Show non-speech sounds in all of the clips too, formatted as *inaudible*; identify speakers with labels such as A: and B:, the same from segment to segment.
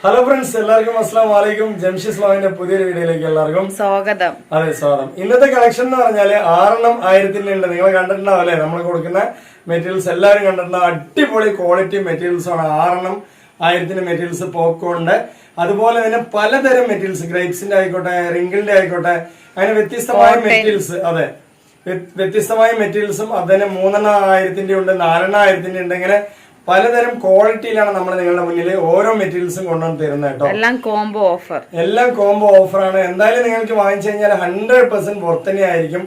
A: Hello friends എല്ലാവർക്കും അസ്സാം വലൈക്കും ജംഷി സ്ലാമിന്റെ പുതിയൊരു വീഡിയോയിലേക്ക് എല്ലാവർക്കും
B: സ്വാഗതം.
A: അതെ സ്വാഗതം. ഇന്നത്തെ കളക്ഷൻ എന്ന് പറഞ്ഞാൽ ആറെണ്ണം ആയിരത്തിന്റെ ഉണ്ട് നിങ്ങൾ കണ്ടിട്ടുണ്ടാവും അല്ലെ നമ്മൾ കൊടുക്കുന്ന മെറ്റീരിയൽസ് എല്ലാവരും കണ്ടിട്ടുണ്ടാവും. അടിപൊളി ക്വാളിറ്റി മെറ്റീരിയൽസ് ആണ്. ആറെണ്ണം ആയിരത്തിന്റെ മെറ്റീരിയൽസ് പോപ്കോണിന്റെ അതുപോലെ തന്നെ പലതരം മെറ്റീരിയൽസ് ഗ്രേപ്സിന്റെ ആയിക്കോട്ടെ റിങ്കിളിന്റെ ആയിക്കോട്ടെ അങ്ങനെ വ്യത്യസ്തമായ മെറ്റീരിയൽസ് അതെ. വ്യത്യസ്തമായ മെറ്റീരിയൽസും അതിന് മൂന്നെണ്ണ ആയിരത്തിന്റെ ഉണ്ട് നാലെണ്ണ ആയിരത്തിന്റെ ഉണ്ട്. ഇങ്ങനെ പലതരം ക്വാളിറ്റിയിലാണ് നമ്മൾ നിങ്ങളുടെ മുന്നിൽ ഓരോ മെറ്റീരിയൽസും കൊണ്ടുവന്ന് തരുന്നത് കേട്ടോ.
B: എല്ലാം കോംബോ ഓഫർ
A: എല്ലാം കോംബോ ഓഫറാണ് എന്തായാലും നിങ്ങൾക്ക് വാങ്ങിച്ചു കഴിഞ്ഞാൽ ഹൺഡ്രഡ് പെർസെന്റ് പുറത്ത് തന്നെ ആയിരിക്കും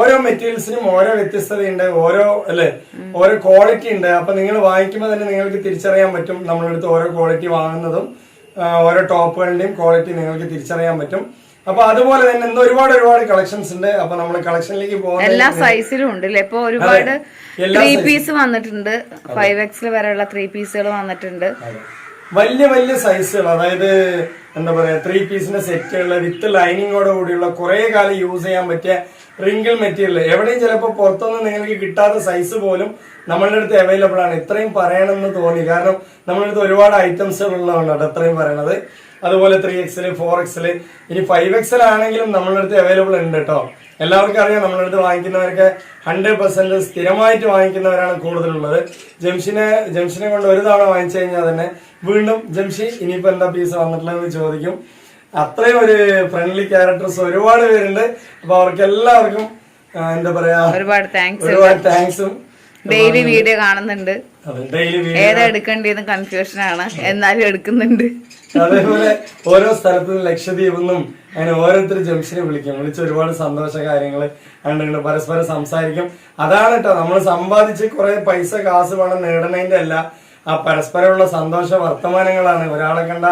A: ഓരോ മെറ്റീരിയൽസിനും ഓരോ വ്യത്യസ്തതയുണ്ട് ഓരോ അല്ലെ? ഓരോ ക്വാളിറ്റി ഉണ്ട്. അപ്പൊ നിങ്ങൾ വാങ്ങിക്കുമ്പോൾ തന്നെ നിങ്ങൾക്ക് തിരിച്ചറിയാൻ പറ്റും. നമ്മളെടുത്ത് ഓരോ ക്വാളിറ്റി വാങ്ങുന്നതും ഓരോ ടോപ്പുകളുടെയും ക്വാളിറ്റി നിങ്ങൾക്ക് തിരിച്ചറിയാൻ പറ്റും. അപ്പൊ അതുപോലെ തന്നെ ഇന്ന് ഒരുപാട് ഒരുപാട് കളക്ഷൻസ് ഉണ്ട്. അപ്പൊ നമ്മൾ കളക്ഷനിലേക്ക് പോകുന്നത്
B: എല്ലാ സൈസിലും ഉണ്ട് ഇല്ലേ ഇപ്പൊ ഒരുപാട് ത്രീ പീസ് വന്നിട്ടുണ്ട്. ഫൈവ് എക്സിൽ വരെയുള്ള ത്രീ പീസുകൾ വന്നിട്ടുണ്ട്.
A: വലിയ വലിയ സൈസുകൾ അതായത് എന്താ പറയാ ത്രീ പീസിന്റെ സെറ്റുകൾ വിത്ത് ലൈനിങ്ങോട് കൂടിയുള്ള കുറെ കാലം യൂസ് ചെയ്യാൻ പറ്റിയ റിങ്കിൾ മെറ്റീരിയൽ എവിടെയും ചിലപ്പോൾ പുറത്തൊന്നും നിങ്ങൾക്ക് കിട്ടാത്ത സൈസ് പോലും നമ്മളുടെ അടുത്ത് അവൈലബിൾ ആണ്. ഇത്രയും പറയണമെന്ന് തോന്നി. കാരണം നമ്മളുടെ അടുത്ത് ഒരുപാട് ഐറ്റംസുകൾ ഉള്ളതുകൊണ്ടാണ് ഇത്രയും പറയണത്. അതുപോലെ ത്രീ എക്സൽ ഫോർ എക്സൽ ഇനി ഫൈവ് എക്സൽ ആണെങ്കിലും നമ്മളുടെ അടുത്ത് അവൈലബിൾ ഉണ്ട് കേട്ടോ എല്ലാവർക്കും അറിയാം നമ്മളുടെ അടുത്ത് വാങ്ങിക്കുന്നവരൊക്കെ ഹൺഡ്രഡ് പെർസെന്റ് സ്ഥിരമായിട്ട് വാങ്ങിക്കുന്നവരാണ് കൂടുതലുള്ളത്. ജംഷിനെ ജംഷിനെ കൊണ്ട് ഒരു തവണ വാങ്ങിച്ചു കഴിഞ്ഞാൽ തന്നെ വീണ്ടും ജംഷി ഇനിയിപ്പോ എന്താ പീസ് വന്നിട്ടുള്ളതെന്ന് ചോദിക്കും. അത്രയും ഒരു ഫ്രണ്ട്ലി ക്യാരക്ടേഴ്സ് ഒരുപാട് പേരുണ്ട്. അപ്പൊ അവർക്ക് എല്ലാവർക്കും എന്താ പറയാ
B: ഒരുപാട് താങ്ക്സ്
A: ഒരുപാട് താങ്ക്സും
B: ഡെയിലി വീഡിയോ കാണുന്നുണ്ട്. ഏതാ എടുക്കേണ്ടതെന്ന് കൺഫ്യൂഷൻ ആണ്. എന്നാലും എടുക്കുന്നുണ്ട്.
A: അതേപോലെ ഓരോ സ്ഥലത്തു നിന്ന് എന്നും അങ്ങനെ ഓരോരുത്തർ ജംഷനെ വിളിക്കും. വിളിച്ച് ഒരുപാട് സന്തോഷ കാര്യങ്ങൾ കണ്ടുകൊണ്ട് പരസ്പരം സംസാരിക്കും. അതാണ് കേട്ടോ നമ്മൾ സമ്പാദിച്ച് കുറെ പൈസ കാശ് പണം നേടുന്നതിന്റെ അല്ല. ആ പരസ്പരമുള്ള സന്തോഷ വർത്തമാനങ്ങളാണ്. ഒരാളെ കണ്ട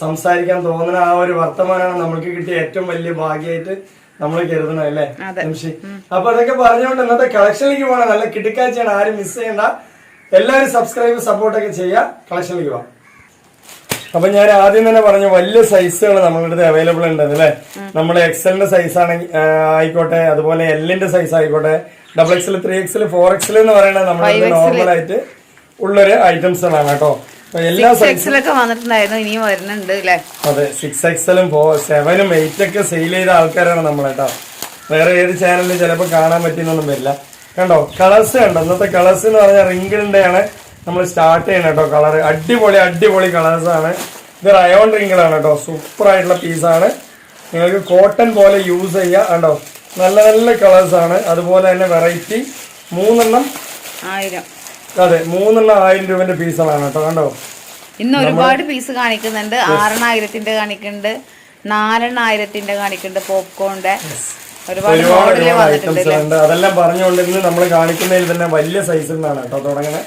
A: സംസാരിക്കാൻ തോന്നുന്ന ആ ഒരു വർത്തമാനമാണ് നമുക്ക് കിട്ടിയ ഏറ്റവും വലിയ ഭാഗ്യമായിട്ട് നമ്മൾ കരുതണം അല്ലേ. ജംഷി. അപ്പൊ അതൊക്കെ പറഞ്ഞുകൊണ്ട് ഇന്നത്തെ കളക്ഷനിലേക്ക് പോകണം നല്ല കിടക്കാഴ്ചയാണ് ആരും മിസ് ചെയ്യണ്ട. എല്ലാവരും സബ്സ്ക്രൈബ് സപ്പോർട്ടൊക്കെ ചെയ്യുക. കളക്ഷനിലേക്ക് പോവാം അപ്പൊ ഞാൻ ആദ്യം തന്നെ പറഞ്ഞു വലിയ സൈസുകൾ നമ്മളുടെ അടുത്ത് അവൈലബിൾ ഉണ്ട് അല്ലേ? നമ്മുടെ എക്സലിന്റെ സൈസ് ആണെങ്കിൽ ആയിക്കോട്ടെ അതുപോലെ എല്ലിന്റെ സൈസ് ആയിക്കോട്ടെ double XL three XL four XL എന്ന് പറയുന്നത് നമ്മുടെ നോർമൽ ആയിട്ട് ഉള്ളൊരു ഐറ്റംസുകളാണ് കേട്ടോ. എല്ലാ സൈസ്
B: എക്സിലൊക്കെ വന്നിട്ടുണ്ടായിരുന്നു ഇനിയും വരുന്നുണ്ട് അല്ലേ?
A: അതെ സിക്സ് എക്സലും ഫോർ സെവനും എയ്റ്റ് ഒക്കെ സെയിൽ ചെയ്ത ആൾക്കാരാണ് നമ്മൾ കേട്ടോ. വേറെ ഏത് ചാനലിൽ ചിലപ്പോൾ കാണാൻ പറ്റുന്നൊന്നും വരില്ല. കണ്ടോ? കളേഴ്സ് കണ്ടോ? ഇന്നത്തെ കളേഴ്സ് എന്ന് പറഞ്ഞാൽ റിങ്കിളിന്റെ ആണ്. നമ്മൾ സ്റ്റാർട്ട് ചെയ്യണം കേട്ടോ കളർ അടിപൊളി അടിപൊളി കളേഴ്സ് ആണ്. ഇത് റയോൺ റിങ്കിളാണ് കേട്ടോ. സൂപ്പർ ആയിട്ടുള്ള പീസാണ് നിങ്ങൾക്ക് കോട്ടൺ പോലെ യൂസ് ചെയ്യുക കണ്ടോ? നല്ല നല്ല കളേഴ്സ് ആണ്. അതുപോലെ തന്നെ വെറൈറ്റി മൂന്നെണ്ണം
B: ആയിരം.
A: അതെ മൂന്നെണ്ണം ആയിരം രൂപന്റെ പീസുകളാണ് കേട്ടോ. കണ്ടോ?
B: ഇന്ന് ഒരുപാട് പീസ് കാണിക്കുന്നുണ്ട്. ആറെണ്ണായിരത്തിന്റെ കാണിക്കുന്നുണ്ട്. നാലെണ്ണായിരത്തിന്റെ കാണിക്കുന്നുണ്ട് പോപ്കോണിന്റെ ഒരുപാട്
A: ഐറ്റംസ് ഉണ്ട്. അതെല്ലാം പറഞ്ഞുകൊണ്ട് ഇന്ന് നമ്മൾ കാണിക്കുന്നതിൽ തന്നെ വലിയ സൈസിൽ നിന്നാണ് കേട്ടോ ജംഷി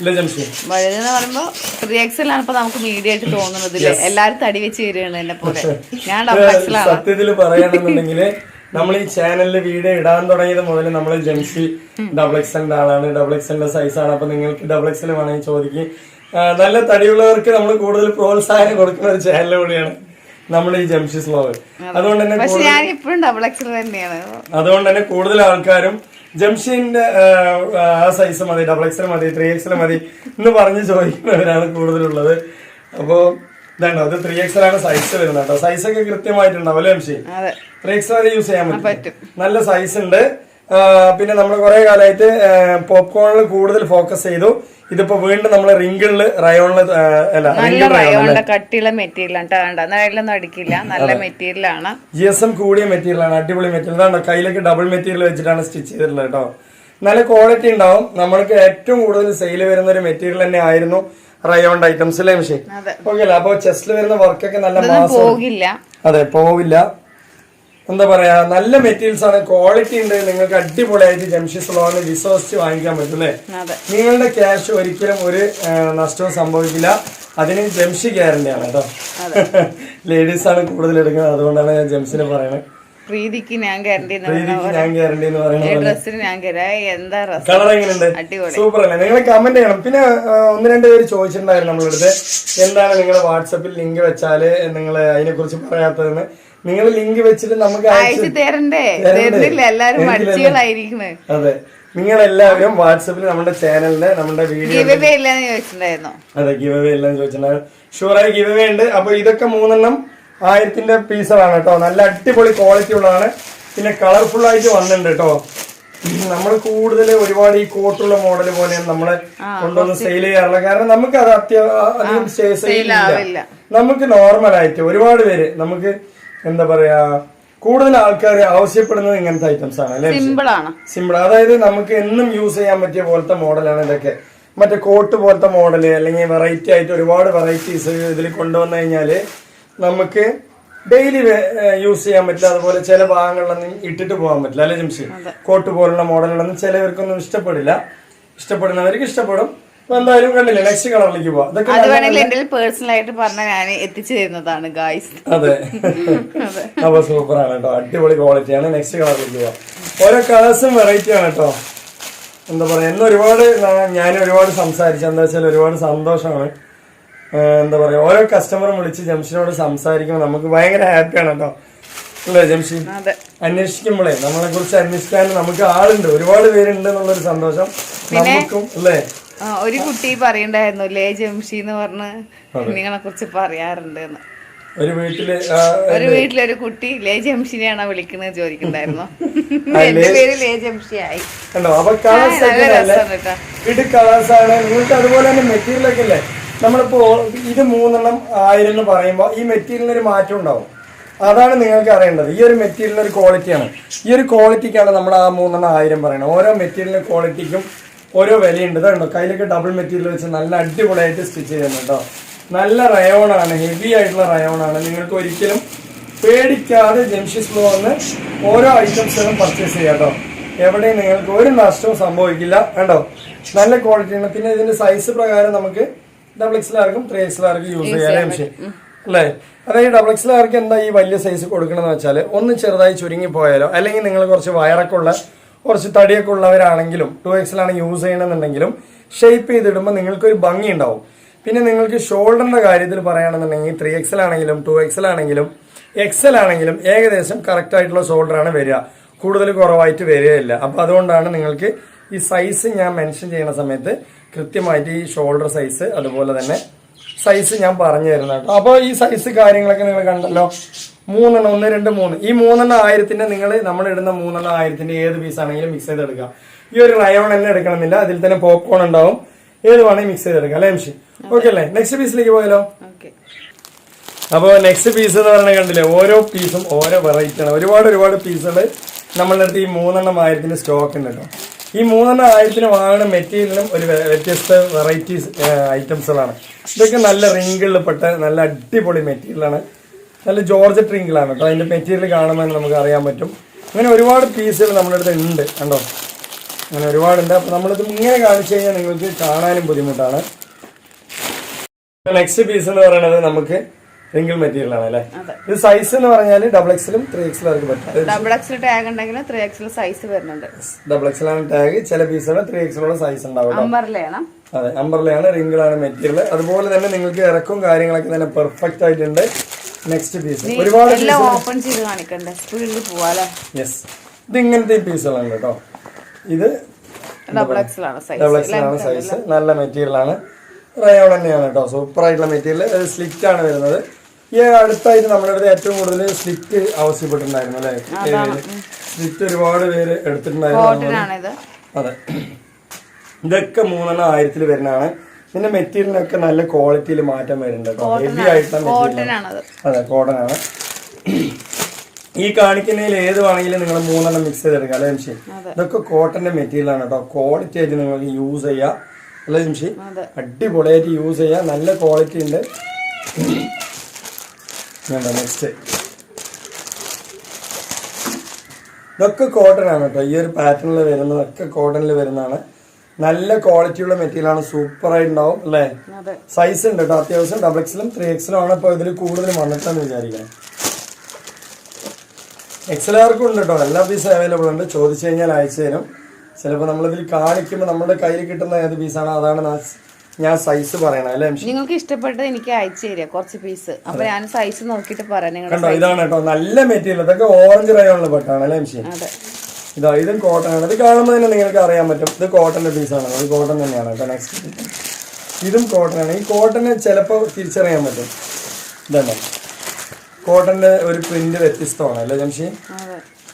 B: വലുതെന്ന് പറയുമ്പോ ത്രീ എക്സലാണ് ഇപ്പൊ നമുക്ക് മീഡിയ ആയിട്ട് തോന്നുന്നത് എല്ലാരും തടി വെച്ച് വരികയാണ് എന്നെ പോലെ. ഞാൻ സത്യത്തിൽ
A: സത്യത്തിൽ പറയുകയാണെന്നുണ്ടെങ്കിൽ നമ്മൾ ഈ ചാനലിൽ വീഡിയോ ഇടാൻ തുടങ്ങിയത് മുതൽ നമ്മൾ ജംഷി ഡബിൾ എക്സലിന്റെ ആളാണ്. ഡബിൾ എക്സലിന്റെ സൈസാണ് അപ്പൊ നിങ്ങൾക്ക് ഡബിൾ എക്സൽ വേണമെങ്കിൽ ചോദിക്കും. നല്ല തടിയുള്ളവർക്ക് നമ്മൾ കൂടുതൽ പ്രോത്സാഹനം കൊടുക്കുന്ന ഒരു ചാനൽ കൂടിയാണ് നമ്മുടെ ഈ ജംഷി സ്ലോവ് അതുകൊണ്ട് തന്നെ അതുകൊണ്ട് തന്നെ കൂടുതൽ ആൾക്കാരും ജംഷീന്റെ ആ സൈസ് മതി ഡബിൾ എക്സൽ മതി ത്രീ എക്സൽ മതി എന്ന് പറഞ്ഞ് ചോദിക്കുന്നവരാണ് കൂടുതലുള്ളത്. അപ്പോ ഇതാണ്ടോ അത് ത്രീ എക്സൽ ആണ് സൈസ് വരുന്നത് കേട്ടോ. സൈസ് ഒക്കെ കൃത്യമായിട്ടുണ്ടാവും അല്ലേ
B: ജംഷീൻ?
A: ത്രീ എക്സൽ വരെ യൂസ് ചെയ്യാൻ പറ്റും. നല്ല സൈസ് ഉണ്ട്. പിന്നെ നമ്മൾ കുറെ കാലമായിട്ട് പോപ്കോണിൽ കൂടുതൽ ഫോക്കസ് ചെയ്തു. ഇതിപ്പോ വീണ്ടും നമ്മൾ റിങ്കിളിൽ റയോണിൽ അല്ല
B: നല്ല റയോണിന്റെ കട്ടിയുള്ള മെറ്റീരിയൽ ആണ് കേട്ടോ അടിക്കില്ല. നല്ല മെറ്റീരിയൽ ആണ്.
A: ജി എസ് എം കൂടിയ മെറ്റീരിയൽ ആണ്. അടിപൊളി മെറ്റീരിയൽ ഇതാണ്ടോ കയ്യിലേക്ക് ഡബിൾ മെറ്റീരിയൽ വെച്ചിട്ടാണ് സ്റ്റിച്ച് ചെയ്തിട്ടുള്ളത് കേട്ടോ നല്ല ക്വാളിറ്റി ഉണ്ടാവും. നമ്മൾക്ക് ഏറ്റവും കൂടുതൽ സെയിൽ വരുന്ന ഒരു മെറ്റീരിയൽ തന്നെ ആയിരുന്നു റയോണ്ട് ഐറ്റംസ് അല്ലേ മിഷേ? ഓക്കെ അപ്പൊ ചെസ്റ്റിൽ വരുന്ന വർക്കൊക്കെ നല്ല
B: പോകില്ല.
A: അതെ പോവില്ല. എന്താ പറയാ നല്ല മെറ്റീരിയൽസ് ആണ് ക്വാളിറ്റി ഉണ്ട്. നിങ്ങൾക്ക് അടിപൊളിയായിട്ട് ജംഷി സ്ലോന്ന് വിശ്വസിച്ച് വാങ്ങിക്കാൻ പറ്റും അല്ലേ? നിങ്ങളുടെ ക്യാഷ് ഒരിക്കലും ഒരു നഷ്ടവും സംഭവിക്കില്ല. അതിന് ജംഷി ഗ്യാരണ്ടി ആണ് കേട്ടോ. ലേഡീസ് *laughs* ആണ് കൂടുതൽ എടുക്കുന്നത്. അതുകൊണ്ടാണ് ഞാൻ ജംസിനെ പറയുന്നത്
B: പ്രീതിക്ക് ഞാൻ ഗ്യാരണ്ടി
A: ഞാൻ
B: ഡ്രസ്സിന് എന്താ അടിപൊളി.
A: സൂപ്പർ അല്ലേ? നിങ്ങൾ കമന്റ് ചെയ്യണം. പിന്നെ ഒന്ന് രണ്ട് പേര് ചോദിച്ചിട്ടുണ്ടായിരുന്നു നമ്മളടുത്ത് എന്താണ് നിങ്ങളുടെ വാട്സപ്പിൽ ലിങ്ക് വെച്ചാൽ നിങ്ങൾ അതിനെ കുറിച്ച് പറയാത്തതെന്ന്? നിങ്ങൾ ലിങ്ക് വെച്ചിട്ട് നമുക്ക് അയച്ച്
B: തരണ്ടേ? തരുന്നില്ല എല്ലാരും
A: തരുന്നില്ല. അതെ. നിങ്ങൾ എല്ലാവരും വാട്സപ്പിൽ നമ്മുടെ ചാനലിന്റെ നമ്മുടെ വീഡിയോ
B: ഗിവ് ഇല്ലെന്ന് ചോദിച്ചിട്ടുണ്ടായിരുന്നു?
A: അതെ ഗിവ് അവേ എല്ലാം ചോദിച്ചിട്ടുണ്ടായിരുന്നു. ഷുവറായി ഗിവ് അവേ ഉണ്ട്. അപ്പൊ ഇതൊക്കെ മൂന്നെണ്ണം ആയിരത്തിന്റെ പീസുകളാണ് കേട്ടോ. നല്ല അടിപൊളി ക്വാളിറ്റി ഉള്ളതാണ്. പിന്നെ കളർഫുൾ ആയിട്ട് വന്നിട്ടുണ്ട് കേട്ടോ. നമ്മൾ കൂടുതൽ ഒരുപാട് ഈ കോട്ടുള്ള മോഡൽ പോലെ നമ്മൾ കൊണ്ടുവന്ന് സെയിൽ ചെയ്യാറില്ല കാരണം നമുക്ക് അത് അത്യാവശ്യം. നമുക്ക് നോർമൽ ആയിട്ട് ഒരുപാട് പേര് നമുക്ക് എന്താ പറയാ കൂടുതൽ ആൾക്കാർ ആവശ്യപ്പെടുന്നത് ഇങ്ങനത്തെ ഐറ്റംസ് ആണ് അല്ലെ
B: സിമ്പിൾ ആണ്.
A: സിമ്പിൾ അതായത് നമുക്ക് എന്നും യൂസ് ചെയ്യാൻ പറ്റിയ പോലത്തെ മോഡലാണ് ഇതൊക്കെ. മറ്റേ കോട്ട് പോലത്തെ മോഡൽ അല്ലെങ്കിൽ വെറൈറ്റി ആയിട്ട് ഒരുപാട് വെറൈറ്റീസ് ഇതിൽ കൊണ്ടുവന്നു കഴിഞ്ഞാൽ നമുക്ക് ഡെയിലി യൂസ് ചെയ്യാൻ പറ്റില്ല. അതുപോലെ ചില ഭാഗങ്ങളിലൊന്നും ഇട്ടിട്ട് പോകാൻ പറ്റില്ല അല്ലെ ജംഷി കോട്ട് പോലുള്ള മോഡലുകളൊന്നും ചിലവർക്കൊന്നും ഇഷ്ടപ്പെടില്ല. ഇഷ്ടപ്പെടുന്നവർക്ക് ഇഷ്ടപ്പെടും. എന്തായാലും കണ്ടില്ല നെക്സ്റ്റ് കളറിലേക്ക് പോവാം.
B: അത് വേണമെങ്കിൽ എന്റെ പേഴ്സണൽ ആയിട്ട് പറഞ്ഞ ഞാൻ എത്തിച്ചു തരുന്നതാണ് ഗായ്സ്
A: അതെ. അപ്പൊ സൂപ്പർ ആണ് കേട്ടോ. അടിപൊളി ക്വാളിറ്റിയാണ് നെക്സ്റ്റ് കളറിലേക്ക് പോവാം. ഓരോ കളേഴ്സും വെറൈറ്റി ആണ് കേട്ടോ. എന്താ പറയാ എന്നെ ഒരുപാട് ഞാൻ ഒരുപാട് സംസാരിച്ചു എന്താ വെച്ചാൽ ഒരുപാട് സന്തോഷമാണ്. എന്താ പറയാ ഓരോ കസ്റ്റമറും വിളിച്ച് ജംഷനോട് സംസാരിക്കുമ്പോൾ നമുക്ക് ഭയങ്കര ഹാപ്പിയാണ് കേട്ടോ. അല്ലേ ജംഷി? അന്വേഷിക്കുമ്പോഴേ നമ്മളെ കുറിച്ച് അന്വേഷിക്കാൻ നമുക്ക് ആളുണ്ട്. ഒരുപാട് പേരുണ്ട് എന്നുള്ളൊരു സന്തോഷം നമുക്കും അല്ലേ?
B: ഒരു കുട്ടി പറയണ്ടായിരുന്നു ലേ ജംഷി എന്ന് പറഞ്ഞ് നിങ്ങളെ കുറിച്ച് പറയാറുണ്ട്
A: ഒരു വീട്ടിൽ
B: ഒരു വീട്ടിലൊരു കുട്ടി ലേ ജംഷിനെയാണോ വിളിക്കുന്നത്? ചോദിക്കണ്ടായിരുന്നു എന്റെ പേര് ലേ ജംഷി ആയി
A: നിങ്ങൾക്ക് അതുപോലെ തന്നെ മെറ്റീരിയൽ ഒക്കെ അല്ലേ നമ്മളിപ്പോ ഇത് മൂന്നെണ്ണം ആയിരം എന്ന് പറയുമ്പോൾ ഈ മെറ്റീരിയലിന് ഒരു മാറ്റം ഉണ്ടാവും. അതാണ് നിങ്ങൾക്ക് അറിയേണ്ടത്. ഈ ഒരു മെറ്റീരിയലിന് ഒരു ക്വാളിറ്റിയാണ് ഈ ഒരു ക്വാളിറ്റിക്കാണ് നമ്മൾ ആ മൂന്നെണ്ണം ആയിരം പറയുന്നത് ഓരോ മെറ്റീരിയലിന്റെ ക്വാളിറ്റിക്കും ഓരോ വിലയുണ്ട്. ഇതുണ്ടോ കയ്യിലൊക്കെ ഡബിൾ മെറ്റീരിയൽ വെച്ച് നല്ല അടിപൊളിയായിട്ട് സ്റ്റിച്ച് ചെയ്യുന്നുണ്ടോ നല്ല റയോൺ ആണ് ഹെവി ആയിട്ടുള്ള റയോൺ ആണ്. നിങ്ങൾക്ക് ഒരിക്കലും പേടിക്കാതെ ജംഷീസ് ഫ്ലോ വന്ന് ഓരോ ഐറ്റംസുകളും പർച്ചേസ് ചെയ്യാം കേട്ടോ. എവിടെയും നിങ്ങൾക്ക് ഒരു നഷ്ടവും സംഭവിക്കില്ല കേട്ടോ നല്ല ക്വാളിറ്റിയാണ് പിന്നെ ഇതിന്റെ സൈസ് പ്രകാരം നമുക്ക് ഡബിൾ എക്സിലാർക്കും ത്രീ എക്സിലാർക്കും യൂസ് ചെയ്യാം അല്ലേ ജംഷി അല്ലേ? അതായത് ഡബിൾ എക്സിലാർക്ക് എന്താ ഈ വലിയ സൈസ് കൊടുക്കണമെന്ന് വെച്ചാൽ ഒന്ന് ചെറുതായി ചുരുങ്ങി പോയാലോ അല്ലെങ്കിൽ നിങ്ങൾ കുറച്ച് വയറൊക്കെ ഉള്ള കുറച്ച് തടിയൊക്കെ ഉള്ളവരാണെങ്കിലും ടു എക്സിലാണ് യൂസ് ചെയ്യണമെന്നുണ്ടെങ്കിലും ഷേപ്പ് ചെയ്തിടുമ്പോൾ നിങ്ങൾക്കൊരു ഭംഗി ഉണ്ടാവും. പിന്നെ നിങ്ങൾക്ക് ഷോൾഡറിന്റെ കാര്യത്തിൽ പറയുകയാണെന്നുണ്ടെങ്കിൽ ത്രീ എക്സൽ ആണെങ്കിലും ടു എക്സൽ ആണെങ്കിലും എക്സൽ ആണെങ്കിലും ഏകദേശം കറക്റ്റ് ആയിട്ടുള്ള ഷോൾഡർ ആണ് വരിക. കൂടുതൽ കുറവായിട്ട് വരികയില്ല. അപ്പോൾ അതുകൊണ്ടാണ് നിങ്ങൾക്ക് ഈ സൈസ് ഞാൻ മെൻഷൻ ചെയ്യുന്ന സമയത്ത് കൃത്യമായിട്ട് ഈ ഷോൾഡർ സൈസ് അതുപോലെ തന്നെ സൈസ് ഞാൻ പറഞ്ഞു തരുന്നത് കേട്ടോ. അപ്പോൾ ഈ സൈസ് കാര്യങ്ങളൊക്കെ നിങ്ങൾ കണ്ടല്ലോ. മൂന്നെണ്ണം ഒന്ന് രണ്ട് മൂന്ന്. ഈ മൂന്നെണ്ണം ആയിരത്തിന്റെ നിങ്ങൾ നമ്മൾ ഇടുന്ന മൂന്നെണ്ണം ആയിരത്തിന്റെ ഏത് പീസ് ആണെങ്കിലും മിക്സ് ചെയ്തെടുക്കുക ഈ ഒരു റയോൺ തന്നെ എടുക്കണമെന്നില്ല. അതിൽ തന്നെ പോപ്കോൺ ഉണ്ടാവും. ഏത് വേണമെങ്കിൽ മിക്സ് ചെയ്തെടുക്കുക അല്ലേ എംഷി ഓക്കെ. അല്ലേ? നെക്സ്റ്റ് പീസിലേക്ക് പോയാലോ? അപ്പോൾ നെക്സ്റ്റ് പീസ് എന്ന് പറഞ്ഞാൽ കണ്ടില്ലേ ഓരോ പീസും ഓരോ വെറൈറ്റി ആണ്. ഒരുപാട് ഒരുപാട് പീസുകൾ നമ്മളുടെ അടുത്ത് ഈ മൂന്നെണ്ണം ആയിരത്തിന്റെ സ്റ്റോക്ക് ഉണ്ട് കേട്ടോ. ഈ മൂന്നെണ്ണം ആയിരത്തിന് വാങ്ങുന്ന മെറ്റീരിയലും ഒരു വ്യ- വ്യത്യസ്ത വെറൈറ്റീസ് ഐറ്റംസുകളാണ് ഇതൊക്കെ നല്ല റിങ്കിളിൽ പെട്ട നല്ല അടിപൊളി മെറ്റീരിയലാണ്. നല്ല ജോർജ് ട്രിങ്കിളാണ് കേട്ടോ. അതിന്റെ മെറ്റീരിയൽ കാണുമ്പോൾ നമുക്ക് അറിയാൻ പറ്റും. അങ്ങനെ ഒരുപാട് പീസുകൾ നമ്മുടെ അടുത്ത് ഉണ്ട് കണ്ടോ? അങ്ങനെ ഒരുപാടുണ്ട് അപ്പോൾ നമ്മളിത് ഇങ്ങനെ കാണിച്ചു കഴിഞ്ഞാൽ നിങ്ങൾക്ക് കാണാനും ബുദ്ധിമുട്ടാണ്. നെക്സ്റ്റ് പീസ് എന്ന് പറയുന്നത് നമുക്ക് റിങ്കിൾ മെറ്റീരിയൽ ആണ് അല്ലേ? ഇത് സൈസ് എന്ന് പറഞ്ഞാൽ ഡബിൾ എക്സിലും ത്രീ എക്സിലും അവർക്ക് പറ്റും.
B: ഡബിൾ എക്സൽ ടാഗ് ഉണ്ടെങ്കിൽ ത്രീ എക്സിൽ സൈസ് വരുന്നുണ്ട്.
A: ഡബിൾ എക്സിലാണ് ടാഗ് ചില പീസുകൾ ത്രീ എക്സിലുള്ള സൈസ് ഉണ്ടാവും അതെ അമ്പർലയാണ് റിങ്കിളാണ് മെറ്റീരിയൽ അതുപോലെ തന്നെ നിങ്ങൾക്ക് ഇറക്കും കാര്യങ്ങളൊക്കെ തന്നെ പെർഫെക്റ്റ് ആയിട്ടുണ്ട്. നെക്സ്റ്റ് പീസ് ഒരുപാട്
B: എല്ലാം ഓപ്പൺ ചെയ്ത് കാണിക്കണ്ടേ? സ്പീഡിൽ പോവാല്ലേ
A: യെസ് ഇത് ഇങ്ങനത്തെ പീസുകളാണ് കേട്ടോ. ഇത്
B: ഡബിൾ എക്സൽ ആണ് സൈസ്
A: നല്ല മെറ്റീരിയൽ ആണ്. റയോൺ തന്നെയാണ് കേട്ടോ. സൂപ്പർ ആയിട്ടുള്ള മെറ്റീരിയൽ സ്ലിറ്റ് ആണ് വരുന്നത്. ഈ അടുത്തായിട്ട് നമ്മുടെ അടുത്ത് ഏറ്റവും കൂടുതൽ സ്ലിറ്റ് ആവശ്യപ്പെട്ടിട്ടുണ്ടായിരുന്നു അല്ലേ? സ്ലിറ്റ് ഒരുപാട് പേര് എടുത്തിട്ടുണ്ടായിരുന്നു. അതെ. ഇതൊക്കെ മൂന്നെണ്ണം ആയിരത്തിൽ വരുന്നതാണ്. പിന്നെ മെറ്റീരിയലിനൊക്കെ നല്ല ക്വാളിറ്റിയിൽ മാറ്റം വരുന്നുണ്ട് കേട്ടോ. ഹെവി ആയിട്ടുള്ള മെറ്റീരിയൽ. അതെ കോട്ടൺ ആണ്. ഈ കാണിക്കുന്നതിൽ ഏത് വേണമെങ്കിലും നിങ്ങൾ മൂന്നെണ്ണം മിക്സ് ചെയ്തെടുക്കാം അല്ലേ ജംഷി ഇതൊക്കെ കോട്ടന്റെ മെറ്റീരിയൽ ആണ് കേട്ടോ. ക്വാളിറ്റി ആയിട്ട് നിങ്ങൾക്ക് യൂസ് ചെയ്യാം അല്ലേ ജംഷി അടിപൊളിയായിട്ട് യൂസ് ചെയ്യാം. നല്ല ക്വാളിറ്റി ഉണ്ട്. നെക്സ്റ്റ് ഇതൊക്കെ കോട്ടൺ ആണ് കേട്ടോ. ഈ ഒരു പാറ്റേണിൽ വരുന്നതൊക്കെ കോട്ടണിൽ വരുന്നതാണ്. നല്ല ക്വാളിറ്റിയുള്ള മെറ്റീരിയൽ ആണ്. സൂപ്പർ ആയിട്ടുണ്ടാവും അല്ലേ? സൈസ് ഉണ്ട് കേട്ടോ അത്യാവശ്യം ഡബിൾ എക്സിലും ത്രീ എക്സിലും ആണ്. ഇപ്പോൾ ഇതിൽ കൂടുതൽ വന്നിട്ടെന്ന് വിചാരിക്കണം. എക്സലാർക്കും ഉണ്ട് കേട്ടോ എല്ലാ പീസും അവൈലബിൾ ഉണ്ട്. ചോദിച്ചു കഴിഞ്ഞാൽ അയച്ചു തരും. ചിലപ്പോൾ നമ്മളിതിൽ കാണിക്കുമ്പോൾ നമ്മുടെ കയ്യിൽ കിട്ടുന്ന ഏത് പീസാണ് അതാണ് ഞാൻ സൈസ് പറയണം അല്ലേ
B: നിങ്ങൾക്ക് ഇഷ്ടപ്പെട്ടത് എനിക്ക് അയച്ചു തരിക കുറച്ച് പീസ് അപ്പൊ ഞാൻ സൈസ് നോക്കിയിട്ട് പറയാം
A: ഇതാണ് കേട്ടോ നല്ല മെറ്റീരിയൽ ഇതൊക്കെ ഓറഞ്ച് റയോണിൽ പെട്ടാണ് അല്ലേ
B: മിഷീൻ?
A: ഇതാ ഇതും കോട്ടൺ ആണ്. ഇത് കാണുമ്പോൾ തന്നെ നിങ്ങൾക്ക് അറിയാൻ പറ്റും. ഇത് കോട്ടന്റെ പീസാണ് ഇത് കോട്ടൺ തന്നെയാണ് കേട്ടോ നെക്സ്റ്റ് ഇതും കോട്ടൺ ആണ്. ഈ കോട്ടന് ചിലപ്പോൾ തിരിച്ചറിയാൻ പറ്റും. ഇതന്നെ കോട്ടന്റെ ഒരു പ്രിന്റ് വ്യത്യസ്തമാണ്. അല്ലേ ജംഷി?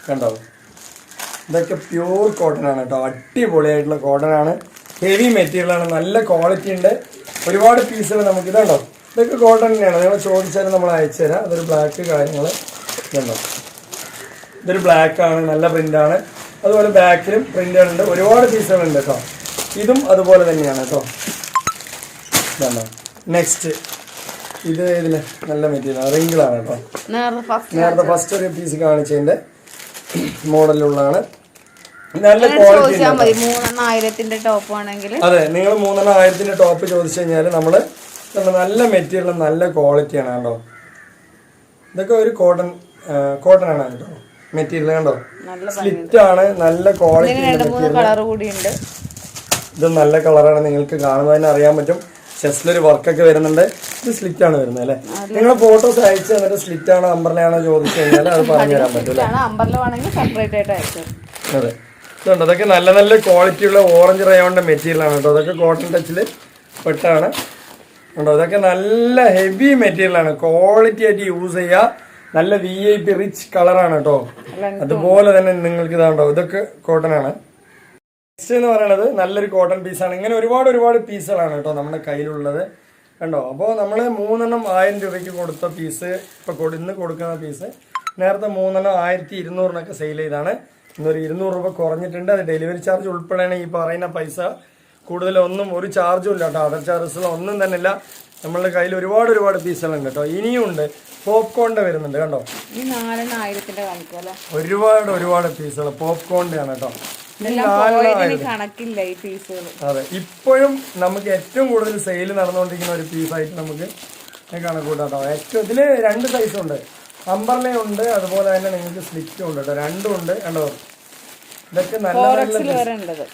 A: കണ്ടോ? ഇതൊക്കെ പ്യൂർ കോട്ടൺ ആണ് കേട്ടോ. അടിപൊളിയായിട്ടുള്ള കോട്ടൺ ആണ്. ഹെവി മെറ്റീരിയൽ ആണ്. നല്ല ക്വാളിറ്റി ഉണ്ട്. ഒരുപാട് പീസുകൾ നമുക്ക് ഇതുണ്ടോ? ഇതൊക്കെ കോട്ടൺ തന്നെയാണ് നിങ്ങൾ ചോദിച്ചാലും നമ്മൾ അയച്ചു തരാം അതൊരു ബ്ലാക്ക് കാര്യങ്ങൾ ഇതുണ്ടോ? ഇതൊരു ബ്ലാക്ക് ആണ് നല്ല പ്രിന്റ് ആണ്. അതുപോലെ ബാക്കിലും ഉണ്ട്. ഒരുപാട് പീസുകളുണ്ട് കേട്ടോ ഇതും അതുപോലെ തന്നെയാണ് കേട്ടോ ഇതാണോ നെക്സ്റ്റ് ഇത് ഇതിൽ നല്ല മെറ്റീരിയൽ റിങ്കിളാണ് കേട്ടോ
B: നേരെ ഫസ്റ്റ്
A: നേരത്തെ ഫസ്റ്റ് ഒരു പീസ് കാണിച്ചതിന്റെ മോഡലുള്ളതാണ് നല്ല ക്വാളിറ്റി
B: ടോപ്പ് ആണെങ്കിൽ.
A: അതെ നിങ്ങൾ മൂന്നെണ്ണം ആയിരത്തിന്റെ ടോപ്പ് ചോദിച്ചു കഴിഞ്ഞാൽ നമ്മൾ നല്ല മെറ്റീരിയൽ നല്ല ക്വാളിറ്റിയാണ് കേട്ടോ ഇതൊക്കെ ഒരു കോട്ടൺ കോട്ടൺ ആണ് കേട്ടോ മെറ്റീരിയൽ കണ്ടോ? സ്ലിറ്റ് ആണ് നല്ല ക്വാളിറ്റി
B: കളർ കൂടിയുണ്ട്.
A: ഇത് നല്ല കളറാണ് നിങ്ങൾക്ക് കാണുമ്പോൾ തന്നെ അറിയാൻ പറ്റും. ചെസ്റ്റിലൊരു വർക്കൊക്കെ വരുന്നുണ്ട്. ഇത് സ്ലിറ്റ് ആണ് വരുന്നത് അല്ലേ? നിങ്ങൾ ഫോട്ടോസ് അയച്ചു തന്നിട്ട് സ്ലിറ്റ് ആണോ അമ്പറിലാണോ ചോദിച്ചു കഴിഞ്ഞാൽ അത് പറഞ്ഞു തരാൻ പറ്റും അതെ. ഇതുണ്ട്. അതൊക്കെ നല്ല നല്ല ക്വാളിറ്റി ഉള്ള ഓറഞ്ച് റയോണിന്റെ മെറ്റീരിയൽ ആണ് കേട്ടോ. അതൊക്കെ കോട്ടൺ ടച്ചിൽ പെട്ടാണ്. ഉണ്ടോ? ഇതൊക്കെ നല്ല ഹെവി മെറ്റീരിയൽ ആണ്. ക്വാളിറ്റി ആയിട്ട് യൂസ് ചെയ്യുക. നല്ല വി ഐ പി റിച്ച് കളറാണ് കേട്ടോ അതുപോലെ തന്നെ നിങ്ങൾക്ക് ഇതാണ്ടോ. ഇതൊക്കെ കോട്ടൺ ആണ്. നെക്സ്റ്റ് എന്ന് പറയുന്നത് നല്ലൊരു കോട്ടൺ പീസാണ് ഇങ്ങനെ ഒരുപാട് ഒരുപാട് പീസുകളാണ് കേട്ടോ നമ്മുടെ കയ്യിലുള്ളത്. കണ്ടോ? അപ്പോൾ നമ്മൾ മൂന്നെണ്ണം ആയിരം രൂപയ്ക്ക് കൊടുത്ത പീസ് ഇപ്പോൾ ഇന്ന് കൊടുക്കുന്ന പീസ് നേരത്തെ മൂന്നെണ്ണം ആയിരത്തി ഇരുന്നൂറിനൊക്കെ സെയിൽ ചെയ്താണ്. ഇന്നൊരു ഇരുന്നൂറ് രൂപ കുറഞ്ഞിട്ടുണ്ട്. അത് ഡെലിവറി ചാർജ് ഉൾപ്പെടെയാണ് ഈ പറയുന്ന പൈസ. കൂടുതലൊന്നും ഒരു ചാർജും ഇല്ല കേട്ടോ അതർ ചാർജസ് ഒന്നും തന്നെ ഇല്ല. നമ്മളുടെ കയ്യിൽ ഒരുപാട് ഒരുപാട് പീസുകളുണ്ട് കേട്ടോ ഇനിയും ഉണ്ട്. പോപ്കോണിന്റെ വരുന്നുണ്ട് കണ്ടോ?
B: ഈ നാലെണ്ണം ആയിരത്തിന്റെ കാണിക്കുമല്ലോ
A: ഒരുപാട് ഒരുപാട് പീസുകൾ പോപ്കോണിന്റെ ആണ് കേട്ടോ.
B: കണക്കില്ല ഈ പീസുകൾ
A: അതെ ഇപ്പോഴും നമുക്ക് ഏറ്റവും കൂടുതൽ സെയിൽ നടന്നുകൊണ്ടിരിക്കുന്ന ഒരു പീസായിട്ട് നമുക്ക് കണക്കൂട്ടാട്ടോ ഏറ്റവും ഇതിൽ രണ്ട് സൈസ് ഉണ്ട്. അമ്പർലേ ഉണ്ട് അതുപോലെ തന്നെ നിങ്ങൾക്ക് സ്ലിറ്റും ഉണ്ട് കേട്ടോ. രണ്ടും ഉണ്ട് കണ്ടോ? ഇതൊക്കെ നല്ല നല്ല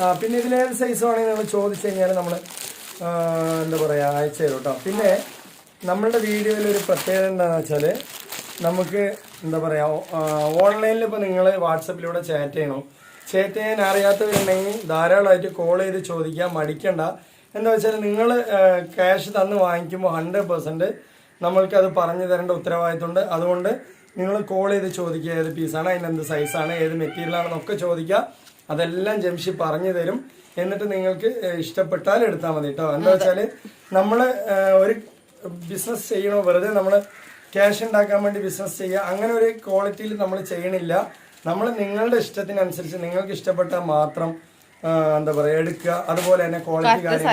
A: ആ പിന്നെ ഇതിലേത് സൈസ് വേണമെങ്കിൽ നിങ്ങൾ ചോദിച്ചു കഴിഞ്ഞാൽ നമ്മൾ എന്താ പറയുക അയച്ചു തരും കേട്ടോ. പിന്നെ നമ്മളുടെ വീഡിയോയിൽ ഒരു പ്രത്യേകത എന്താണെന്ന് വെച്ചാൽ നമുക്ക് എന്താ പറയുക ഓൺലൈനിൽ ഇപ്പോൾ നിങ്ങൾ വാട്സപ്പിലൂടെ ചാറ്റ് ചെയ്യണം. ചാറ്റ് ചെയ്യാൻ അറിയാത്തവരുണ്ടെങ്കിൽ ധാരാളമായിട്ട് കോൾ ചെയ്ത് ചോദിക്കാൻ മടിക്കണ്ട. എന്താ വെച്ചാൽ നിങ്ങൾ ക്യാഷ് തന്ന് വാങ്ങിക്കുമ്പോൾ ഹൺഡ്രഡ് പെർസെന്റ് നമ്മൾക്കത് പറഞ്ഞു തരേണ്ട ഉത്തരവാദിത്തമുണ്ട് അതുകൊണ്ട് നിങ്ങൾ കോൾ ചെയ്ത് ചോദിക്കുക ഏത് പീസാണ് അതിന്റെ എന്ത് സൈസാണ് ഏത് മെറ്റീരിയലാണെന്നൊക്കെ ചോദിക്കുക. അതെല്ലാം ജംഷി പറഞ്ഞു തരും. എന്നിട്ട് നിങ്ങൾക്ക് ഇഷ്ടപ്പെട്ടാൽ എടുത്താൽ മതി കേട്ടോ എന്താ വെച്ചാൽ നമ്മൾ ഒരു ബിസിനസ് ചെയ്യണോ? വെറുതെ നമ്മൾ ക്യാഷ് ഉണ്ടാക്കാൻ വേണ്ടി ബിസിനസ് ചെയ്യുക. അങ്ങനെ ഒരു ക്വാളിറ്റിയിൽ നമ്മൾ ചെയ്യണില്ല. നമ്മൾ നിങ്ങളുടെ ഇഷ്ടത്തിനനുസരിച്ച് നിങ്ങൾക്ക് ഇഷ്ടപ്പെട്ടാൽ മാത്രം എന്താ പറയുക എടുക്കുക. അതുപോലെ തന്നെ ക്വാളിറ്റി കാര്യങ്ങൾ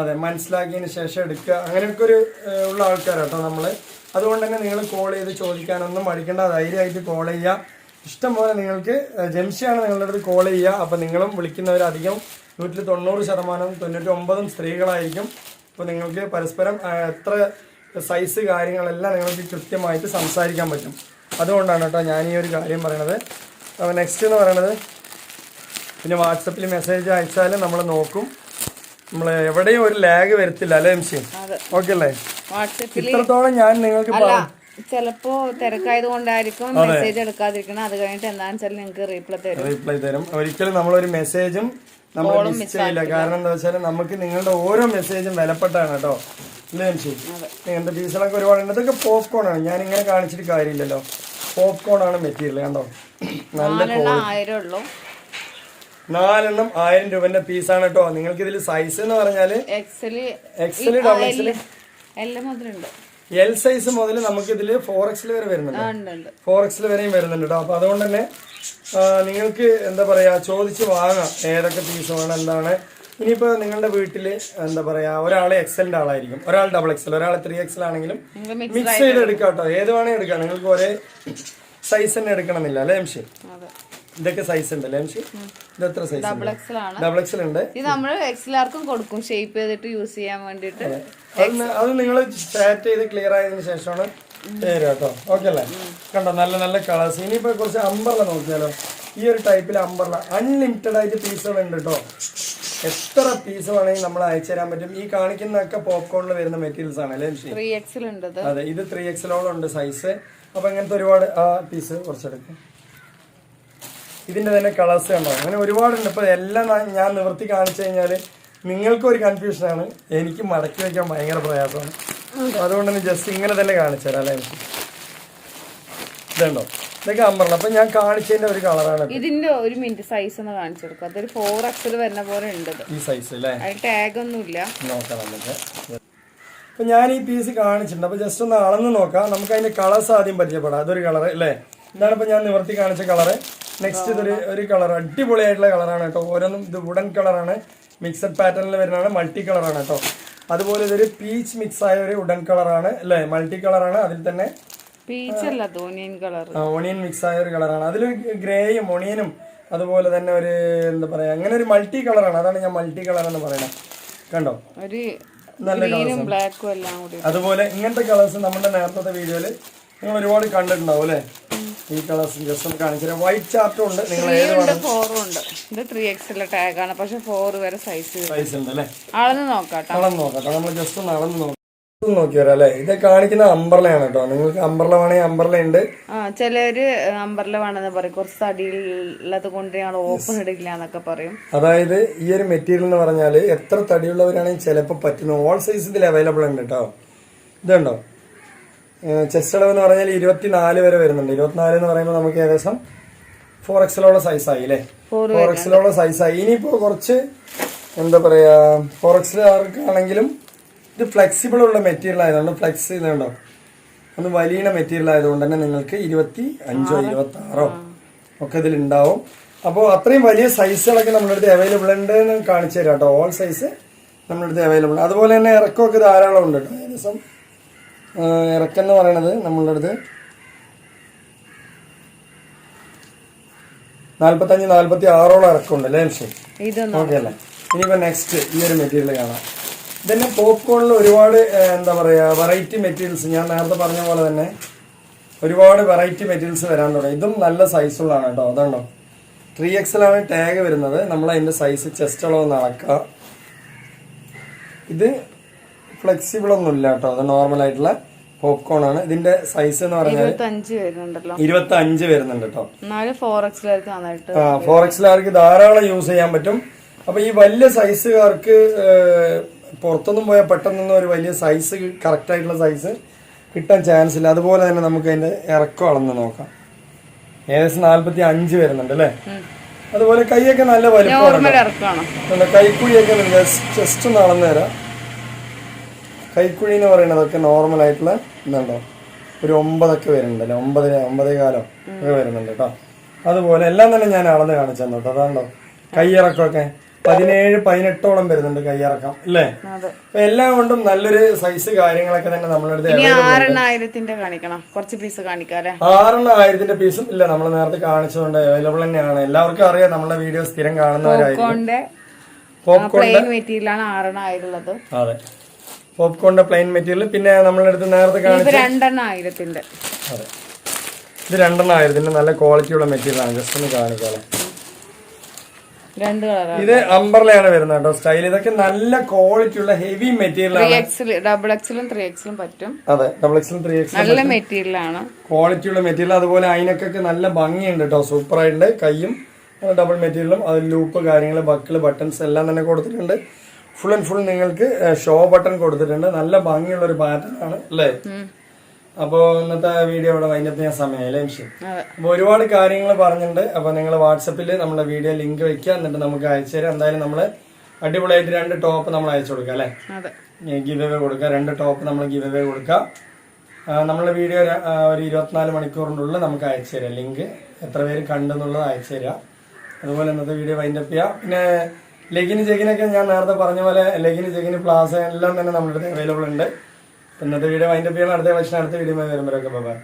A: അതെ മനസ്സിലാക്കിയതിന് ശേഷം എടുക്കുക. അങ്ങനെയൊക്കെ ഒരു ഉള്ള ആൾക്കാരാട്ടോ നമ്മൾ അതുകൊണ്ട് തന്നെ നിങ്ങൾ കോൾ ചെയ്ത് ചോദിക്കാനൊന്നും മടിക്കേണ്ട. ധൈര്യമായിട്ട് കോൾ ചെയ്യുക. ഇഷ്ടം പോലെ നിങ്ങൾക്ക് ജംഷിയാണ് നിങ്ങളുടെ അടുത്ത് കോൾ ചെയ്യുക. അപ്പൊ നിങ്ങളും വിളിക്കുന്നവരധികം നൂറ്റിൽ തൊണ്ണൂറ് ശതമാനം തൊണ്ണൂറ്റി ഒമ്പതും സ്ത്രീകളായിരിക്കും. അപ്പൊ നിങ്ങൾക്ക് പരസ്പരം എത്ര സൈസ് കാര്യങ്ങളെല്ലാം നിങ്ങൾക്ക് കൃത്യമായിട്ട് സംസാരിക്കാൻ പറ്റും. അതുകൊണ്ടാണ് കേട്ടോ ഞാൻ ഈ ഒരു കാര്യം പറയണത്. അപ്പോൾ നെക്സ്റ്റ് എന്ന് പറയണത് പിന്നെ വാട്സപ്പിൽ മെസ്സേജ് അയച്ചാൽ നമ്മൾ നോക്കും. നമ്മൾ എവിടെയും ഒരു ലാഗ് വരത്തില്ല അല്ലേ എം സി? ഓക്കെ അല്ലേ? ഇത്രത്തോളം ഞാൻ നിങ്ങൾക്ക്
B: ചിലപ്പോ തിരക്കായത് കൊണ്ടായിരിക്കും മെസ്സേജ് എടുക്കാതിരിക്കണം അത് കഴിഞ്ഞിട്ട് എന്താണെന്ന് വെച്ചാൽ നിങ്ങൾക്ക് റീപ്ലൈ തരും.
A: റീപ്ലൈ തരും. ഒരിക്കലും നമ്മളൊരു മെസ്സേജും നമ്മൾ മിസ് ചെയ്യില്ല. കാരണം എന്താ വെച്ചാൽ നമുക്ക് നിങ്ങളുടെ ഓരോ മെസ്സേജും വിലപ്പെട്ടാണ് കേട്ടോ. ഇല്ലേ നിങ്ങളുടെ പീസുകളൊക്കെ ഒരുപാടുണ്ട്. ഇതൊക്കെ പോപ്കോൺ ആണ്. ഞാൻ ഇങ്ങനെ കാണിച്ചിട്ട് കാര്യമില്ലല്ലോ. പോപ്കോൺ ആണ് മെറ്റീരിയൽ കണ്ടോ? നല്ല
B: നാലെണ്ണം ആയിരം
A: രൂപന്റെ പീസാണ് കേട്ടോ. നിങ്ങൾക്ക് ഇതിൽ സൈസ് എന്ന് പറഞ്ഞാൽ
B: എക്സൽ
A: എക്സൽ ഡബിൾ എക്സൽ
B: എല്ലാം മുതലുണ്ട്.
A: എൽ സൈസ് മുതൽ നമുക്ക് ഇതിൽ ഫോർ എക്സിൽ വരെ വരുന്നുണ്ട്. ഫോർ എക്സിൽ വരെയും വരുന്നുണ്ട് കേട്ടോ അപ്പൊ അതുകൊണ്ട് തന്നെ നിങ്ങൾക്ക് എന്താ പറയാ ചോദിച്ച് വാങ്ങാം ഏതൊക്കെ പീസ് വേണം എന്താണ്. ഇനിയിപ്പോ നിങ്ങളുടെ വീട്ടിൽ എന്താ പറയാ ഒരാൾ എക്സലിന്റെ ആളായിരിക്കും. ഒരാൾ ഡബിൾ എക്സൽ ഒരാൾ ത്രീ എക്സൽ ആണെങ്കിലും
B: മിക്സ്
A: ചെയ്ത് എടുക്കാം കേട്ടോ ഏത് വേണേ എടുക്കാം. നിങ്ങൾക്ക് ഒരേ സൈസ് തന്നെ എടുക്കണമെന്നില്ല അല്ലേ എംഷി ഇതൊക്കെ സൈസ് ഉണ്ട് അല്ലേ ഇത് എത്ര സൈസ്
B: ഡബിൾ എക്സൽ ആണ്.
A: ഡബിൾ എക്സൽ ഉണ്ട്.
B: ഇത് നമ്മൾ എക്സലാർക്കും കൊടുക്കും. ഷേപ്പ് ചെയ്തിട്ട് യൂസ് ചെയ്യാൻ വേണ്ടിട്ട്
A: അത്. നിങ്ങൾ സ്റ്റാറ്റ് ചെയ്ത് ക്ലിയർ ആയതിന് ശേഷമാണ് തരാം കേട്ടോ. ഓക്കെ അല്ലേ? കണ്ടോ? നല്ല നല്ല കളേഴ്സ് ഇനിയിപ്പോ കുറച്ച് അമ്പർല നോക്കിയാലോ. ഈ ഒരു ടൈപ്പിൽ അമ്പർല അൺലിമിറ്റഡ് ആയിട്ട് പീസുകൾ ഉണ്ട് കേട്ടോ. എത്ര പീസ് വേണമെങ്കിൽ നമ്മൾ അയച്ചു തരാൻ പറ്റും. ഈ കാണിക്കുന്നൊക്കെ പോപ്കോണിൽ വരുന്ന മെറ്റീരിയൽസ് ആണ് അല്ലേ അതെ. ഇത് ത്രീ എക്സലോളം ഉണ്ട് സൈസ് അപ്പൊ ഇങ്ങനത്തെ ഒരുപാട് ആ പീസ് കുറച്ചെടുക്കും. ഇതിന്റെ തന്നെ കളേഴ്സ് കണ്ടോ? അങ്ങനെ ഒരുപാടുണ്ട്. ഇപ്പോൾ എല്ലാം ഞാൻ- നിവർത്തി കാണിച്ചു കഴിഞ്ഞാൽ നിങ്ങൾക്കും ഒരു കൺഫ്യൂഷനാണ് എനിക്ക് മടക്കി വയ്ക്കാൻ ഭയങ്കര പ്രയാസമാണ്. അതുകൊണ്ട് തന്നെ ജസ്റ്റ് ഇങ്ങനെ തന്നെ കാണിച്ചു തരാം അല്ലേ? എനിക്ക് ഇതുണ്ടോ? ഇതൊക്കെ അമ്പറണം അപ്പൊ ഞാൻ കാണിച്ചതിന്റെ ഒരു കളറാണ്
B: ഇതിന്റെ ഒരു മിനിറ്റ് സൈസ് ഒന്ന് കാണിച്ചു കൊടുക്കും. അതൊരു ഫോർ എക്സൽ വരുന്ന പോലെ ഉണ്ട്
A: ഈ സൈസ് അല്ലേ?
B: ടാഗ് ഒന്നുമില്ല.
A: നോക്കാം നമുക്ക്. അപ്പൊ ഞാൻ ഈ പീസ് കാണിച്ചിട്ടുണ്ട്. അപ്പൊ ജസ്റ്റ് ഒന്ന് അളന്ന് നോക്കാം. നമുക്ക് അതിന്റെ കളേഴ്സ് ആദ്യം പരിചയപ്പെടാം. അതൊരു കളർ അല്ലേ? ഇതാണ് ഇപ്പൊ ഞാൻ നിവർത്തി കാണിച്ച കളറ് നെക്സ്റ്റ് ഇതൊരു ഒരു കളർ അടിപൊളിയായിട്ടുള്ള കളറാണ് കേട്ടോ. ഓരോന്നും ഇത് വുഡൻ കളറാണ് മിക്സഡ് പാറ്റേണിൽ വരുന്നതാണ് മൾട്ടി കളറാണ് കേട്ടോ. അതുപോലെ ഇതൊരു പീച്ച് മിക്സ് ആയ ഒരു വുഡൻ കളറാണ് അല്ലേ? മൾട്ടി കളറാണ് അതിൽ തന്നെ
B: പീച്ച് അല്ല തോന്നിയൻ കളർ
A: ഓണിയൻ മിക്സ് ആയ ഒരു കളറാണ് അതിൽ ഗ്രേയും ഓണിയനും അതുപോലെ തന്നെ ഒരു എന്താ പറയാ അങ്ങനെ ഒരു മൾട്ടി കളറാണ് അതാണ് ഞാൻ മൾട്ടി കളർ എന്ന് പറയുന്നത്. കണ്ടോ?
B: ഒരു
A: നല്ല
B: കളേഴ്സ്
A: അതുപോലെ ഇങ്ങനത്തെ കളേഴ്സ് നമ്മുടെ നേരത്തെ വീഡിയോയിൽ നിങ്ങൾ ഒരുപാട് കണ്ടിട്ടുണ്ടാവും അല്ലേ? ഈ കളേഴ്സ് ജസ്റ്റ് കാണിച്ചു വൈറ്റ് ചാർട്ടും ഉണ്ട്. നിങ്ങൾ ഏത്
B: ഫോറും ഉണ്ട്. ഇത് ത്രീ എക്സിലെ ടാഗാണ് പക്ഷെ ഫോർ വരെ സൈസ്
A: സൈസ് ഉണ്ട് അല്ലേ
B: അളന്ന്
A: അളന്ന് നോക്കാം നമ്മൾ ജസ്റ്റ് ഒന്ന് അളന്ന് നോക്കാം. നോക്കി വരാം അല്ലേ? ഇത് കാണിക്കുന്ന അമ്പർലയാണ് കേട്ടോ. നിങ്ങൾക്ക് അമ്പർല വേണമെങ്കിൽ അമ്പർല ഉണ്ട്.
B: ആ ചിലര് അമ്പർല വേണമെന്ന് പറയും. കുറച്ച് തടിയുള്ളത് കൊണ്ട് ഞങ്ങൾ ഓപ്പൺ ഇടില്ല എന്നൊക്കെ പറയും.
A: അതായത് ഈ ഒരു മെറ്റീരിയൽ എന്ന് പറഞ്ഞാൽ എത്ര തടിയുള്ളവരാണെങ്കിൽ ചിലപ്പോ പറ്റുന്ന ഓൾ സൈസ് ഇതിൽ അവൈലബിൾ ഉണ്ട് കേട്ടോ. ഇതുണ്ടോ? ചെസ്റ്റ് അളവ് എന്ന് പറഞ്ഞാൽ ഇരുപത്തിനാല് വരെ വരുന്നുണ്ട്. ഇരുപത്തിനാല് എന്ന് പറയുമ്പോൾ നമുക്ക് ഏകദേശം ഫോർ എക്സിലുള്ള സൈസായി അല്ലേ?
B: Four
A: ഫോർ എക്സിലുള്ള സൈസായി ഇനിയിപ്പോൾ കുറച്ച് എന്താ പറയാ ഫോർ എക്സിലാർക്കാണെങ്കിലും ഇത് ഫ്ലെക്സിബിൾ ഉള്ള മെറ്റീരിയൽ ആയതുകൊണ്ട് ഫ്ലെക്സ് ചെയ്തോ ഒന്ന് വലിയ മെറ്റീരിയൽ ആയതുകൊണ്ട് തന്നെ നിങ്ങൾക്ക് ഇരുപത്തി അഞ്ചോ ഇരുപത്തി ആറോ ഒക്കെ ഇതിൽ ഉണ്ടാവും. അപ്പോൾ അത്രയും വലിയ സൈസുകളൊക്കെ നമ്മുടെ അടുത്ത് അവൈലബിൾ ഉണ്ട് എന്ന് കാണിച്ചു തരാം കേട്ടോ. ഓൾ സൈസ് നമ്മുടെ അടുത്ത് അവൈലബിൾ അതുപോലെ തന്നെ ഇറക്കമൊക്കെ ധാരാളം ഉണ്ട് കേട്ടോ. ഏകദേശം ആ, ഇറക്കം പറയണത് നമ്മളുടെ അടുത്ത്. നാല്പത്തഞ്ച് നാല്പത്തി ആറോളം ഇറക്കമുണ്ട് അല്ലേ
B: ഇതൊന്നും
A: ഓക്കെ അല്ലേ? ഇനിയിപ്പോ നെക്സ്റ്റ് ഈ ഒരു മെറ്റീരിയൽ കാണാം. ഇതന്നെ പോപ്കോണിൽ ഒരുപാട് എന്താ പറയുക വെറൈറ്റി മെറ്റീരിയൽസ് ഞാൻ നേരത്തെ പറഞ്ഞ പോലെ തന്നെ ഒരുപാട് വെറൈറ്റി മെറ്റീരിയൽസ് വരാൻ തുടങ്ങി. ഇതും നല്ല സൈസുള്ളതാണ് കേട്ടോ അതാണോ? ത്രീ എക്സലാണ് ടാഗ് വരുന്നത്. നമ്മൾ അതിന്റെ സൈസ് ചെസ്റ്റ് അളവ് നടക്കുക. ഇത് ഫ്ലെക്സിബിൾ ഒന്നും ഇല്ല കേട്ടോ. അത് നോർമൽ ആയിട്ടുള്ള പോപ്കോൺ ആണ്. ഇതിന്റെ സൈസ് എന്ന് പറഞ്ഞാൽ
B: ഇരുപത്തി അഞ്ച്
A: വരുന്നുണ്ട് കേട്ടോ.
B: ഫോർ
A: എക്സിലാർക്ക് ധാരാളം യൂസ് ചെയ്യാൻ പറ്റും. അപ്പൊ ഈ വലിയ സൈസുകാർക്ക് പുറത്തൊന്നും പോയാൽ പെട്ടെന്നൊന്നും ഒരു വലിയ സൈസ് കറക്റ്റ് ആയിട്ടുള്ള സൈസ് കിട്ടാൻ ചാൻസ് ഇല്ല. അതുപോലെ തന്നെ നമുക്ക് അതിന്റെ ഇറക്കം അളന്ന് നോക്കാം. ഏകദേശം നാല്പത്തി അഞ്ച് വരുന്നുണ്ട് അല്ലേ? അതുപോലെ കൈയൊക്കെ നല്ല വലുപ്പമാണ് കൈക്കുഴിയൊക്കെ ജസ്റ്റ് ഒന്ന് അളന്നു തരാം. കൈക്കുഴി എന്ന് പറയുന്നതൊക്കെ നോർമൽ ആയിട്ടുള്ള ഇതുണ്ടോ? ഒരു ഒമ്പതൊക്കെ വരുന്നുണ്ട് അല്ലേ? ഒമ്പത് ഒമ്പതേ കാലം ഒക്കെ വരുന്നുണ്ട് കേട്ടോ. അതുപോലെ എല്ലാം തന്നെ ഞാൻ അളന്ന് കാണിച്ചു തന്നു കേട്ടോ. അതാണ്ടോ കൈയിറക്കമൊക്കെ. പതിനേഴ് പതിനെട്ടോളം വരുന്നുണ്ട് കൈയിറക്കം അല്ലേ? അപ്പൊ എല്ലാം കൊണ്ടും നല്ലൊരു സൈസ് കാര്യങ്ങളൊക്കെ തന്നെ നമ്മളുടെ അടുത്ത്
B: ഇനി ആറെണ്ണായിരത്തിന്റെ കാണിക്കണം. കുറച്ച് പീസ് കാണിക്കാല്ലേ
A: പീസും ഇല്ല നമ്മൾ നേരത്തെ കാണിച്ചതുകൊണ്ട് അവൈലബിൾ തന്നെയാണ്. എല്ലാവർക്കും അറിയാം നമ്മളെ വീഡിയോ സ്ഥിരം കാണുന്നവരായിരിക്കും. പോപ്കോൺ
B: മെറ്റീരിയലാണ് മെറ്റീരിയലാണ് ആറെണ്ണായിട്ടുള്ളത്.
A: അതെ. പോപ്കോണിന്റെ പ്ലെയിൻ മെറ്റീരിയൽ പിന്നെ നമ്മളുടെ അടുത്ത് നേരത്തെ കാണിച്ച
B: ഇത് രണ്ടെണ്ണം ആയിരത്തിന്റെ.
A: അതെ. ഇത് രണ്ടെണ്ണം ആയിരുന്നു ഇതിന്റെ നല്ല ക്വാളിറ്റിയുള്ള മെറ്റീരിയൽ ആണ്. ജസ്റ്റ് ഒന്ന് കാണിക്കാം
B: രണ്ട് കളറാണ്.
A: ഇത് അംബർലയാണ് വരുന്നത് കേട്ടോ. സ്റ്റൈൽ ഇതൊക്കെ നല്ല ക്വാളിറ്റി ഉള്ള ഹെവി മെറ്റീരിയൽ ആണ്.
B: ഡബിൾ എക്സിലും ത്രീ എക്സിലും പറ്റും.
A: അതെ ഡബിൾ ത്രീ
B: നല്ല മെറ്റീരിയലാണ്
A: ക്വാളിറ്റിയുള്ള മെറ്റീരിയൽ അതുപോലെ അതിനൊക്കെ നല്ല ഭംഗിയുണ്ട് കേട്ടോ. സൂപ്പർ ആയിട്ടുണ്ട്. കൈയും ഡബിൾ മെറ്റീരിയലും അതിൽ ലൂപ്പ് കാര്യങ്ങൾ ബക്കിൾ ബട്ടൺസ് എല്ലാം തന്നെ കൊടുത്തിട്ടുണ്ട്. ഫുൾ ആൻഡ് ഫുൾ നിങ്ങൾക്ക് ഷോ ബട്ടൺ കൊടുത്തിട്ടുണ്ട്. നല്ല ഭംഗിയുള്ള ഒരു പാറ്റേൺ ആണ്. അല്ലേ? അപ്പോൾ ഇന്നത്തെ വീഡിയോ ഇവിടെ വൈകിട്ട് ഞാൻ സമയമായില്ലേ മിഷൻ
B: അപ്പൊ
A: അപ്പോൾ ഒരുപാട് കാര്യങ്ങൾ പറഞ്ഞിട്ടുണ്ട്. അപ്പൊ നിങ്ങൾ വാട്സപ്പിൽ നമ്മുടെ വീഡിയോ ലിങ്ക് വെക്കുക. എന്നിട്ട് നമുക്ക് അയച്ചു തരാം. എന്തായാലും നമ്മൾ അടിപൊളിയായിട്ട് രണ്ട് ടോപ്പ് നമ്മൾ അയച്ചു കൊടുക്കാം അല്ലേ?
B: അതെ.
A: ഗിവ് അവേ കൊടുക്കുക രണ്ട് ടോപ്പ് നമ്മൾ ഗിവ് അവേ കൊടുക്കാം. നമ്മുടെ നമ്മളെ വീഡിയോ ഒരു, ഇരുപത്തിനാല് മണിക്കൂറിന്റെ ഉള്ളിൽ നമുക്ക് അയച്ചു തരാം. ലിങ്ക് എത്ര പേര് കണ്ടെന്നുള്ളത് അയച്ചു തരാം. അതുപോലെ ഇന്നത്തെ വീഡിയോ വൈൻഡപ്പ് ചെയ്യാം. പിന്നെ ലെഗിന് ചെഗിനൊക്കെ ഞാൻ നേരത്തെ പറഞ്ഞ പോലെ ലെഗിന് ചെഗിന് പ്ലാസ എല്ലാം തന്നെ നമ്മുടെ അവൈലബിൾ ഉണ്ട്. ഇന്നത്തെ വീഡിയോ അതിന്റെ പേര് അടുത്ത കളക്ഷൻ അടുത്ത വീഡിയോ വരുമ്പോഴൊക്കെ ബൈ